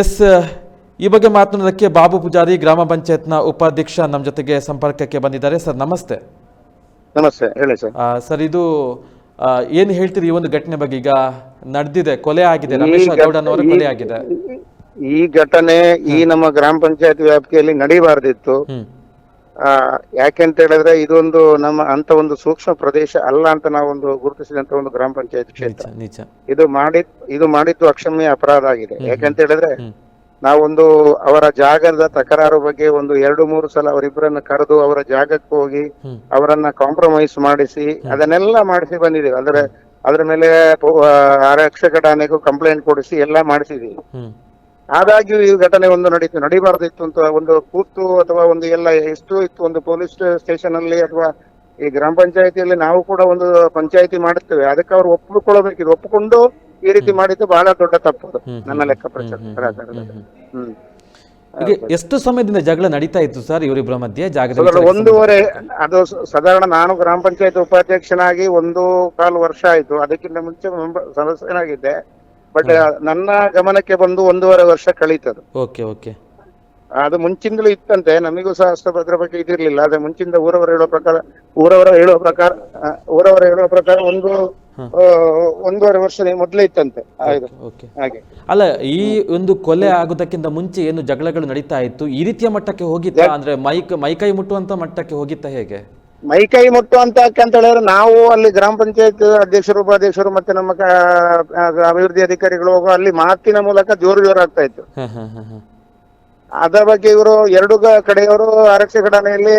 S ಈ ಬಗ್ಗೆ ಮಾತನಾಡೋದಕ್ಕೆ ಬಾಬು ಪೂಜಾರಿ ಗ್ರಾಮ ಪಂಚಾಯತ್ನ ಉಪಾಧ್ಯಕ್ಷ ನಮ್ಮ ಜೊತೆಗೆ ಸಂಪರ್ಕಕ್ಕೆ ಬಂದಿದ್ದಾರೆ. ಸರ್ ನಮಸ್ತೆ. ನಮಸ್ತೆ ಹೇಳಿ ಸರ್. ಸರ್ ಇದು ಏನ್ ಹೇಳ್ತೀರಿ ಈ ಒಂದು ಘಟನೆ ಬಗ್ಗೆ? ಈಗ ನಡೆದಿದೆ ಕೊಲೆ ಆಗಿದೆ. ರಮೇಶ್ ಗೌಡನವರ ಕೊಲೆ ಆಗಿದೆ. ಈ ಘಟನೆ ಈ ನಮ್ಮ ಗ್ರಾಮ ಪಂಚಾಯತ್ ವ್ಯಾಪ್ತಿಯಲ್ಲಿ ನಡೀಬಾರ್ದಿತ್ತು. ಯಾಕೆಂತ ಹೇಳಿದ್ರೆ ಇದೊಂದು ನಮ್ಮ ಅಂತ ಒಂದು ಸೂಕ್ಷ್ಮ ಪ್ರದೇಶ ಅಲ್ಲ ಅಂತ ನಾವೊಂದು ಗುರುತಿಸಿದಂತ ಒಂದು ಗ್ರಾಮ ಪಂಚಾಯತ್ ಕ್ಷೇತ್ರ. ಇದು ಮಾಡಿ ಇದು ಮಾಡಿದ್ದು ಅಕ್ಷಮ್ಯ ಅಪರಾಧ ಆಗಿದೆ. ಯಾಕೆಂತ ಹೇಳಿದ್ರೆ. ನಾವೊಂದು ಅವರ ಜಾಗದ ತಕರಾರು ಬಗ್ಗೆ ಒಂದು ಎರಡು ಮೂರು ಸಲ ಅವರಿಬ್ಬರನ್ನ ಕರೆದು ಅವರ ಜಾಗಕ್ಕೆ ಹೋಗಿ. ಅವರನ್ನ ಕಾಂಪ್ರಮೈಸ್ ಮಾಡಿಸಿ ಅದನ್ನೆಲ್ಲ ಮಾಡಿಸಿ ಬಂದಿದ್ದೇವೆ. ಅಂದ್ರೆ ಅದ್ರ ಮೇಲೆ ಆರಕ್ಷಕ ಠಾಣೆಗೂ ಕಂಪ್ಲೇಂಟ್ ಕೊಡಿಸಿ ಎಲ್ಲಾ ಮಾಡಿಸಿದೀವಿ ಆದಾಗ್ಯೂ ಈ ಘಟನೆ ಒಂದು ನಡೀತು ನಡಿಬಾರ್ದಿತ್ತು ಅಂತ ಒಂದು ಕೂತು ಅಥವಾ ಒಂದು ಎಲ್ಲ ಎಷ್ಟು ಇತ್ತು ಒಂದು ಪೊಲೀಸ್ ಸ್ಟೇಷನ್ ಅಲ್ಲಿ ಅಥವಾ ಈ ಗ್ರಾಮ ಪಂಚಾಯತಿಯಲ್ಲಿ ನಾವು ಕೂಡ ಒಂದು ಪಂಚಾಯತಿ ಮಾಡುತ್ತೇವೆ. ಅದಕ್ಕೆ ಅವ್ರು ಇದು ಒಪ್ಪಿಕೊಂಡು ಈ ರೀತಿ ಮಾಡಿದ್ದು ಬಹಳ ದೊಡ್ಡ ತಪ್ಪು ನನ್ನ ಲೆಕ್ಕ ಪ್ರಚಾರ. ಹ್ಮ್. ಈಗ ಎಷ್ಟು ಸಮಯದಿಂದ ಜಗಳ ನಡೀತಾ ಇತ್ತು ಸರ್ ಇವರಿಬ್ಬರ ಮಧ್ಯೆ? ಒಂದೂವರೆ ಅದು ಸಾಧಾರಣ ನಾನು ಗ್ರಾಮ ಪಂಚಾಯತ್ ಉಪಾಧ್ಯಕ್ಷನಾಗಿ ಒಂದು ಕಾಲು ವರ್ಷ ಆಯ್ತು. ಅದಕ್ಕಿಂತ ಮುಂಚೆ ಮೆಂಬರ್ ಸದಸ್ಯನಾಗಿದ್ದೆ. ಬಟ್ ನನ್ನ ಗಮನಕ್ಕೆ ಬಂದು ಒಂದೂವರೆ ವರ್ಷ ಕಳೀತದು. Okay okay. ಅದು ಮುಂಚಿಂದಲೂ ಇತ್ತಂತೆ ನಮಗೂ ಸಹ ಅಷ್ಟು ಅದ್ರ ಬಗ್ಗೆ ಇದಿರ್ಲಿಲ್ಲ. ಅದೇ ಮುಂಚಿಂದ ಊರವರು ಹೇಳೋ ಪ್ರಕಾರ ಊರವರ ಹೇಳುವ ಪ್ರಕಾರ ಆ, ಊರವರ ಹೇಳುವ ಪ್ರಕಾರ ಒಂದು ಆ, ಒಂದೂವರೆ ವರ್ಷ ಮೊದಲೇ ಇತ್ತಂತೆ. ಆಯ್ತು. ಓಕೆ. ಹಾಗೆ. ಅಲ್ಲ ಈ ಒಂದು ಕೊಲೆ ಆಗೋದಕ್ಕಿಂತ ಮುಂಚೆ ಏನು ಜಗಳಗಳು ನಡೀತಾ ಇತ್ತು? ಈ ರೀತಿಯ ಮಟ್ಟಕ್ಕೆ ಹೋಗಿತ್ತಾ? ಅಂದ್ರೆ ಮೈಕ್ ಮೈಕೈ ಮುಟ್ಟುವಂತ ಮಟ್ಟಕ್ಕೆ ಹೋಗಿತ್ತಾ ಹೇಗೆ? ಮೈಕೈ ಮುಟ್ಟು ಅಂತ ಯಾಕೆ ಅಂತ ಹೇಳಿದ್ರೆ ನಾವು ಅಲ್ಲಿ ಗ್ರಾಮ ಪಂಚಾಯತ್ ಅಧ್ಯಕ್ಷರು ಉಪಾಧ್ಯಕ್ಷರು ಮತ್ತೆ ನಮ್ಮ ಕ- ಅಭಿವೃದ್ಧಿ ಅಧಿಕಾರಿಗಳು ಹೋಗೋ ಅಲ್ಲಿ ಮಾತಿನ ಮೂಲಕ ಜೋರು ಜೋರು ಆಗ್ತಾ ಇತ್ತು. ಹ ಹ ಹ ಹ. ಅದರ ಬಗ್ಗೆ ಇವರು ಎರಡು ಗ- ಕಡೆಯವರು ಆರಕ್ಷಕ ಠಾಣೆಯಲ್ಲಿ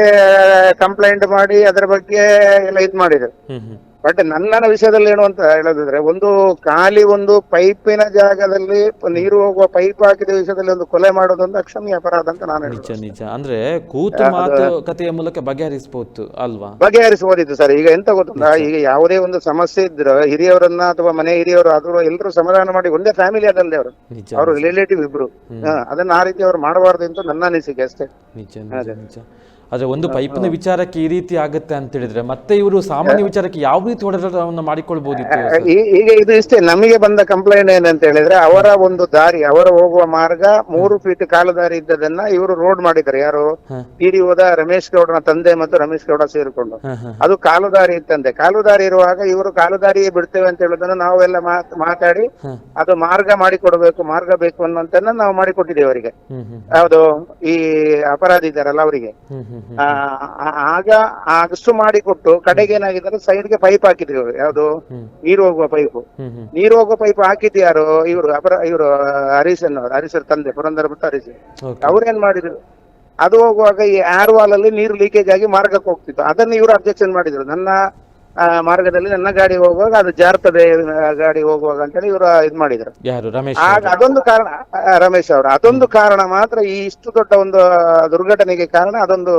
ಕಂಪ್ಲೇಂಟ್ ಮಾಡಿ ಅದರ ಬಗ್ಗೆ ಎಲ್ಲ ಇದ್ ಮಾಡಿದ್ರು. ಹ್ಮ್ ಹ್ಮ್. ಬಟ್ ನನ್ನ ವಿಷಯದಲ್ಲಿ ಏನು ಅಂತ ಹೇಳೋದಿದ್ರೆ ಒಂದು ಖಾಲಿ ಒಂದು ಪೈಪಿನ ಜಾಗದಲ್ಲಿ ನೀರು ಹೋಗುವ ಪೈಪ್ ಹಾಕಿದ ವಿಷಯದಲ್ಲಿ ಒಂದು ಕೊಲೆ ಮಾಡೋದು ಒಂದು ಅಕ್ಷಮ್ಯ ಅಪರಾಧ ಅಂತ ನಾನು ನಿಜ ನಿಜ. ಅಂದ್ರೆ ಕೂತು ಮಾತುಕತೆಯ ಮೂಲಕ ಬಗೆಹರಿಸಬಹುದು ಅಲ್ವಾ? ಬಗೆಹರಿಸಬಹುದಿತ್ತು ಸರ್. ಈಗ ಎಂತ ಗೊತ್ತುಂಟಾ? ಈಗ ಯಾವುದೇ ಒಂದು ಸಮಸ್ಯೆ ಇದ್ರೆ ಹಿರಿಯವರನ್ನ ಅಥವಾ ಮನೆ ಹಿರಿಯವರು ಆದ್ರೂ ಎಲ್ಲರೂ ಸಮಾಧಾನ ಮಾಡಿ ಒಂದೇ ಫ್ಯಾಮಿಲಿ ಅದಲ್ಲದೆ ಅವರು. ನಿಜ ಅವರು ರಿಲೇಟಿವ್ ಇಬ್ರು. ಹಾ, ಅದನ್ನ ಆ ರೀತಿ ಅವ್ರು ಮಾಡಬಾರ್ದು ಅಂತ ನನ್ನ ಅನಿಸಿಕೆ ಅಷ್ಟೇ. ನಿಜ ನಿಜ ನಿಜ. ಆದ್ರೆ ಒಂದು ಪೈಪ್ನ ವಿಚಾರಕ್ಕೆ ಈ ರೀತಿ ಆಗುತ್ತೆ ಅಂತ ಹೇಳಿದ್ರೆ ಮತ್ತೆ ಇವರು ಸಾಮಾನ್ಯ ವಿಚಾರಕ್ಕೆ ಯಾವ ರೀತಿ ಹೊಡೆತವನ್ನು ಮಾಡಿಕೊಳ್ಬಹುದಿತ್ತು? ಈಗ ಇದು ಇಷ್ಟೇ ನಮಗೆ ಬಂದ ಕಂಪ್ಲೇಂಟ್ ಏನಂತ ಹೇಳಿದ್ರೆ ಅವರ ಒಂದು ದಾರಿ ಅವರ ಹೋಗುವ ಮಾರ್ಗ ಮೂರು ಫೀಟ್ ಕಾಲು ದಾರಿ ಇದ್ದದನ್ನ ಇವರು ರೋಡ್ ಮಾಡಿದ್ದಾರೆ. ಯಾರು. ತೀರಿ ಹೋದ ರಮೇಶ್ ಗೌಡನ ತಂದೆ ಮತ್ತು ರಮೇಶ್ ಗೌಡ ಸೇರಿಕೊಂಡು. ಅದು ಕಾಲು ದಾರಿ ಇತ್ತಂತೆ. ಕಾಲು ದಾರಿ ಇರುವಾಗ ಇವರು ಕಾಲು ದಾರಿಯೇ ಬಿಡ್ತೇವೆ ಅಂತ ಹೇಳೋದನ್ನ ನಾವೆಲ್ಲ ಮಾತ್- ಮಾತಾಡಿ ಅದು ಮಾರ್ಗ ಮಾಡಿಕೊಡ್ಬೇಕು ಮಾರ್ಗ ಬೇಕು ಅನ್ನೋಂತನ್ನ ನಾವು ಮಾಡಿಕೊಟ್ಟಿದ್ದೇವೆ ಅವರಿಗೆ. ಯಾವುದು? ಈ ಅಪರಾಧಿ ಇದ್ದಾರಲ್ಲ ಅವರಿಗೆ. ಆಗ ಅಷ್ಟು ಮಾಡಿಕೊಟ್ಟು ಕಡೆಗೆ ಏನಾಗಿದ್ದಾರೆ? ಸೈಡ್ಗೆ ಪೈಪ್ ಹಾಕಿದ್ರು ಇವರು ಯಾವ್ದು. ನೀರು ಹೋಗುವ ಪೈಪ್ ನೀರು ಹೋಗುವ ಪೈಪ್ ಹಾಕಿದ್ದು ಯಾರು? ಇವರು ಅಪರ ಇವರು ಹರೀಶನ್ ಅವರು ಹರೀಶರ್ ತಂದೆ ಪುರಂದರ ಮತ್ತು ಹರೀಶ್. ಅವ್ರೇನ್ ಮಾಡಿದ್ರು? ಅದು ಹೋಗುವಾಗ ಈ ಆರ್ ವಾಲ್ ಅಲ್ಲಿ ನೀರು ಲೀಕೇಜ್ ಆಗಿ ಮಾರ್ಗಕ್ಕೆ ಹೋಗ್ತಿತ್ತು. ಅದನ್ನ ಇವರು ಅಬ್ಜೆಕ್ಷನ್ ಮಾಡಿದ್ರು. ನನ್ನ ಮಾರ್ಗದಲ್ಲಿ ನನ್ನ ಗಾಡಿ ಹೋಗುವಾಗ ಅದು ಜಾರ್ತದೆ ಆ, ಗಾಡಿ ಹೋಗುವಾಗ ಅಂತೇಳಿ ಇವರು ಇದ್ ಮಾಡಿದ್ರು. ಯಾರು? ರಮೇಶ್ ಆಗ ಅದೊಂದು ಕಾರಣ ಆ, ರಮೇಶ್ ಅವರು. ಅದೊಂದು ಕಾರಣ ಮಾತ್ರ ಈ ಇಷ್ಟು ದೊಡ್ಡ ಒಂದು ದುರ್ಘಟನೆಗೆ ಕಾರಣ ಅದೊಂದು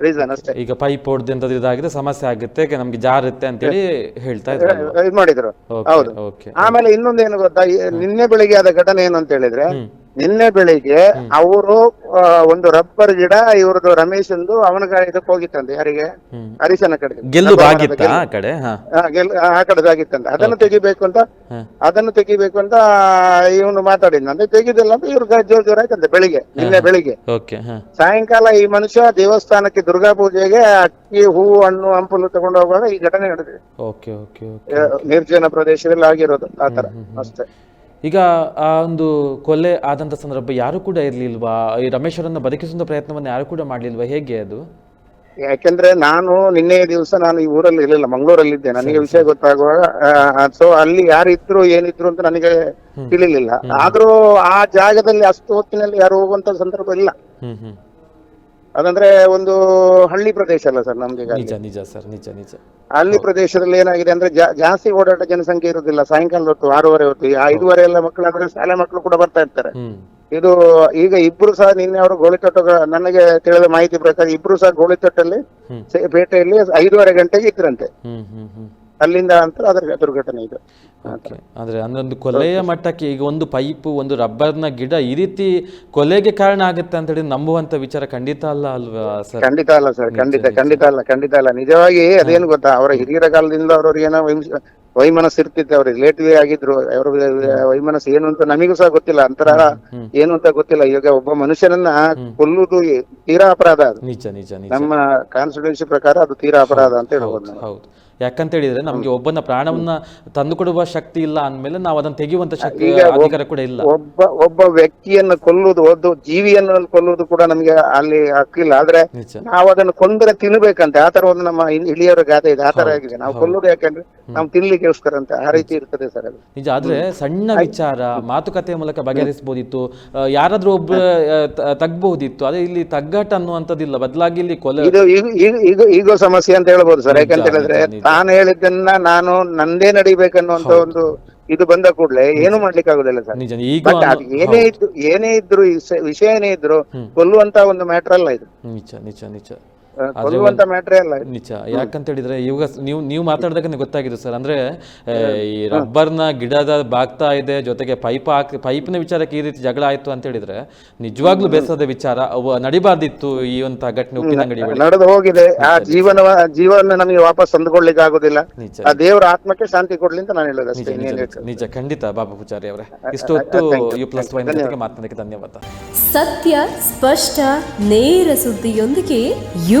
ರೀಸನ್ ಅಷ್ಟೇ. ಈಗ ಪೈಪ್ ಇದಾಗಿದೆ ಸಮಸ್ಯೆ ಆಗುತ್ತೆ ನಮ್ಗೆ ಜಾರುತ್ತೆ ಅಂತೇಳಿ ಹೇಳ್ತಾ ಇದ್ರು ಇದ್ ಮಾಡಿದ್ರು. ಓಕೆ ಹೌದು. ಓಕೆ ಆಮೇಲೆ ಇನ್ನೊಂದೇನು ಏನು ಗೊತ್ತಾ ಈ ನಿನ್ನೆ ಬೆಳಿಗ್ಗೆ ಆದ ಘಟನೆ ಏನು ಅಂತ ಹೇಳಿದ್ರೆ ಹ್ಮ್. ನಿನ್ನೆ ಬೆಳಿಗ್ಗೆ ಅವರು ಒಂದು ರಬ್ಬರ್ ಗಿಡ ಇವ್ರದ್ದು ರಮೇಶ್ ಎಂದು ಅವನ ಇದಕ್ಕೆ ಹೋಗಿತ್ತಂತೆ ಯಾರಿಗೆ? ಹರೀಶನ ಕಡೆ ಗೆಲ್ಲು ಬಾಗಿತ್ತಾ ಆ ಕಡೆ? ಆ, ಕಡೆದಾಗಿತ್ತಂತೆ ಅದನ್ನು ತೆಗಿಬೇಕು ಅಂತ. ಅದನ್ನು ತೆಗಿಬೇಕು ಅಂತ ಇವನು ಅಂದ್ರೆ ತೆಗಿದಿಲ್ಲ ಅಂತ ಇವ್ರ ಜೋರ್ ಜೋರ್ ಆಯ್ತಂತೆ ಬೆಳಿಗ್ಗೆ ನಿನ್ನೆ ಬೆಳಿಗ್ಗೆ. ಸಾಯಂಕಾಲ ಈ ಮನುಷ್ಯ ದೇವಸ್ಥಾನಕ್ಕೆ ದುರ್ಗಾ ಪೂಜೆಗೆ ಅಕ್ಕಿ ಹೂವು ಹಣ್ಣು ಹಂಪಲು ತಗೊಂಡು ಹೋಗುವಾಗ ಈ ಘಟನೆ ನಡೆದಿದೆ. ನಿರ್ಜನ ಪ್ರದೇಶದಲ್ಲಿ ಆಗಿರೋದು ಆತರ ಅಷ್ಟೇ. ಈಗ ಆ ಒಂದು ಕೊಲೆ ಆದಂತ ಸಂದರ್ಭ ಯಾರು ಕೂಡ ಇರ್ಲಿಲ್ವಾ? ಈ ರಮೇಶ್ವರನ್ನ ಬದುಕಿಸುವ ಪ್ರಯತ್ನವನ್ನು ಯಾರು ಕೂಡ ಮಾಡ್ಲಿಲ್ವಾ? ಹೇಗೆ ಅದು? ಯಾಕೆಂದ್ರೆ ನಾನು ನಿನ್ನೆ ದಿವಸ ನಾನು ಈ ಊರಲ್ಲಿ ಇರಲಿಲ್ಲ ಮಂಗಳೂರಲ್ಲಿ ಇದ್ದೆ. ನನಗೆ ವಿಷಯ ಗೊತ್ತಾಗುವಾಗ ಸೊ ಅಲ್ಲಿ ಯಾರಿದ್ರು ಏನಿದ್ರು ಅಂತ ನನಗೆ ತಿಳಿಲಿಲ್ಲ. ಆದ್ರೂ ಆ ಜಾಗದಲ್ಲಿ ಅಷ್ಟು ಹೊತ್ತಿನಲ್ಲಿ ಯಾರು ಹೋಗುವಂತ ಸಂದರ್ಭ ಇಲ್ಲ. ಅದಂದ್ರೆ ಒಂದು ಹಳ್ಳಿ ಪ್ರದೇಶ ಅಲ್ಲ ಸರ್ ನಮ್ಗೆ ಈಗ ನಿಜ ನಿಜ ಸರ್ ನಿಜ ನಿಜ. ಹಳ್ಳಿ ಪ್ರದೇಶದಲ್ಲಿ ಏನಾಗಿದೆ ಅಂದ್ರೆ ಜಾ- ಜಾಸ್ತಿ ಓಡಾಟ ಜನಸಂಖ್ಯೆ ಇರುದಿಲ್ಲ ಸಾಯಂಕಾಲ ಹೊತ್ತು ಆರೂವರೆ ಹೊತ್ತು ಈ ಐದೂವರೆ ಎಲ್ಲ ಮಕ್ಕಳಾದ್ರೆ ಶಾಲೆ ಮಕ್ಕಳು ಕೂಡ ಬರ್ತಾ ಇರ್ತಾರೆ. ಹ್ಮ್. ಇದು ಈಗ ಇಬ್ರು ಸಹ ನಿನ್ನೆ ಅವರು ಗೋಳಿತೊಟ್ಟ ನನಗೆ ತಿಳಿದ ಮಾಹಿತಿ ಪ್ರಕಾರ ಇಬ್ರು ಸಹ ಗೋಳಿತೊಟ್ಟಲ್ಲಿ ಹ್ಮ್. ಸೆ- ಪೇಟೆಯಲ್ಲಿ ಐದೂವರೆ ಗಂಟೆಗೆ ಇದ್ರಂತೆ. ಹ್ಮ್ ಹ್ಮ್ ಹ್ಮ್. ಅಲ್ಲಿಂದ ಅಂತ ಅದರ ದುರ್ಘಟನೆ ಇದು. ಓಕೆ. ಅಂದ್ರೆ ಅಂದ್ರೊಂದು ಕೊಲೆಯ ಮಟ್ಟಕ್ಕೆ ಈಗ ಒಂದು ಪೈಪ್ ಒಂದು ರಬ್ಬರ್ನ ಗಿಡ ಈ ರೀತಿ ಕೊಲೆಗೆ ಕಾರಣ ಆಗುತ್ತೆ ಅಂತ ಹೇಳಿ ನಂಬುವಂತ ವಿಚಾರ ಖಂಡಿತ ಅಲ್ಲ ಅಲ್ವಾ ಸರ್? ಖಂಡಿತ ಅಲ್ಲ ಸರ್. ಖಂಡಿತ ಖಂಡಿತ ಅಲ್ಲ ಖಂಡಿತ ಅಲ್ಲ. ನಿಜವಾಗಿ ಅದೇನು ಗೊತ್ತಾ ಅವರ ಹಿರಿಯರ ಕಾಲದಿಂದ ಅವ್ರವ್ರಿಗೆ ಏನೋ ವೈಮ್- ವೈಮನಸ್ ಇರ್ತಿತ್ತು ಅವ್ರು ರಿಲೇಟಿವ್ ಆಗಿದ್ರು ಅವ್ರ ವೈಮನಸ್ ಏನು ಅಂತ ನಮಗೂ ಸಹ ಗೊತ್ತಿಲ್ಲ ಅಂತರ ಏನು ಅಂತ ಗೊತ್ತಿಲ್ಲ. ಈಗ ಒಬ್ಬ ಮನುಷ್ಯನನ್ನ ಕೊಲ್ಲುವುದು ತೀರಾ ಅಪರಾಧ ನಮ್ಮ ಕಾನ್ಸ್ಟಿಟ್ಯೂನ್ಸಿ ಪ್ರಕಾರ ಅದು ತೀರಾ ಅಪರಾಧ ಅಂತ ಹೇಳ್ಬೋದು ಹೌದು. ಯಾಕಂತ ಹೇಳಿದ್ರೆ ನಮ್ಗೆ ಒಬ್ಬನ ಪ್ರಾಣವನ್ನ ತಂದುಕೊಡುವ ಶಕ್ತಿ ಇಲ್ಲ ಅಂದ್ಮೇಲೆ ನಾವು ಅದನ್ನ ತೆಗೆಯುವಂತ ಶಕ್ತಿ ಅಧಿಕಾರ ಕೂಡ ಇಲ್ಲ. ಒಬ್ಬ ಒಬ್ಬ ವ್ಯಕ್ತಿಯನ್ನು ಕೊಲ್ಲುವುದು ಒಂದು ಜೀವಿಯನ್ನು ಕೊಲ್ಲುವುದು ಕೂಡ ನಮ್ಗೆ ಅಲ್ಲಿ ಹಕ್ಕಿಲ್ಲ. ಆದ್ರೆ ನಾವು ಅದನ್ನು ಕೊಂದ್ರೆ ತಿನ್ಬೇಕಂತೆ. ಆತರ ಒಂದು ನಮ್ಮ ಇಳಿಯವರ ಹಿರಿಯರ ಗಾದೆ ಇದೆ. ಆತರ ಆಗಿದೆ. ನಾವು ಕೊಲ್ಲುದು ಯಾಕಂದ್ರೆ ನಾವು ತಿನ್ಲಿಕ್ಕೋಸ್ಕರ ಅಂತ. ಆ ರೀತಿ ಇರ್ತದೆ ಸರ್ ನಿಜ. ಆದ್ರೆ ಸಣ್ಣ ವಿಚಾರ ಮಾತುಕತೆಯ ಮೂಲಕ ಬಗೆಹರಿಸಬಹುದಿತ್ತು. ಯಾರಾದ್ರೂ ಒಬ್ಬ ತಗ್ಬಹುದಿತ್ತು. ಅದೇ ಇಲ್ಲಿ ತಗ್ಗಾಟ ಅನ್ನುವಂಥದ್ದಿಲ್ಲ ಬದಲಾಗಿ ಇಲ್ಲಿ ಕೊಲೆ ಇದು ಈಗ ಸಮಸ್ಯೆ ಅಂತ ಹೇಳ್ಬೋದು ಸರ್. ಯಾಕಂತ ಹೇಳಿದ್ರೆ. ತಾನು ಹೇಳಿದ್ದನ್ನ ನಾನು ನಂದೇ ನಡಿಬೇಕನ್ನುವಂತ ಒಂದು ಇದು ಬಂದ ಕೂಡಲೇ ಏನು ಮಾಡ್ಲಿಕ್ಕೆ ಆಗುದಿಲ್ಲ ಸರ್. ಬಟ್ ಅದು ಏನೇ ಇದ್ರು ಏನೇ ಇದ್ರು ವಿಷಯ ಏನೇ ಇದ್ರು ಕೊಲ್ಲುವಂತ ಒಂದು ಮ್ಯಾಟರ್ ಅಲ್ಲ ಇದು. ನಿಜ ನಿಜ ನಿಜ. ಕೊಲ್ಲುವಂತ ಮ್ಯಾಟ್ರೇ ಅಲ್ಲ ನಿಜ. ಯಾಕಂತ ಹೇಳಿದ್ರೆ ಇವಾಗ ನೀವು ನೀವು ಮಾತಾಡ್ದಾಗ ಗೊತ್ತಾಗಿದೆ ಸರ್. ಅಂದ್ರೆ ಈ ರಬ್ಬರ್ನ ಗಿಡದ ಬಾಗ್ತಾ ಇದೆ ಜೊತೆಗೆ ಪೈಪ್ ಹಾಕಿ ಪೈಪ್ನ ವಿಚಾರಕ್ಕೆ ಈ ರೀತಿ ಜಗಳ ಆಯ್ತು ಅಂತ ಹೇಳಿದ್ರೆ ನಿಜವಾಗ್ಲೂ ಬೇಸರದ ವಿಚಾರ ಅವ ನಡಿಬಾರ್ದಿತ್ತು ಈ ಒಂದು ಘಟನೆ ಉಪ್ಪಿನಂಗಡಿ ಅಂಗಡಿ ನಡೆದು ಹೋಗಿದೆ. ಆ ಜೀವನ ಜೀವನ ನಮಗೆ ವಾಪಸ್ ತಂದುಕೊಳ್ಳಿಕ್ಕೆ ಆಗುದಿಲ್ಲ. ಆ ದೇವರ ಆತ್ಮಕ್ಕೆ ಶಾಂತಿ ಕೊಡ್ಲಿ ಅಂತ ನಾನು ಹೇಳೋದು ನಿಜ ಅಷ್ಟೇ ನಿಜ. ಖಂಡಿತ ಬಾಬಾ ಪೂಜಾರಿ ಅವರೇ. ಇಷ್ಟು ಹೊತ್ತು ಯು ಪ್ಲಸ್ ವೈನ್ ಜೊತೆಗೆ ಮಾತನಾಡಕ್ಕೆ ಧನ್ಯವಾದ. ಸತ್ಯ ಸ್ಪಷ್ಟ ನೇರ ಸುದ್ದಿಯೊಂದಿಗೆ ಯು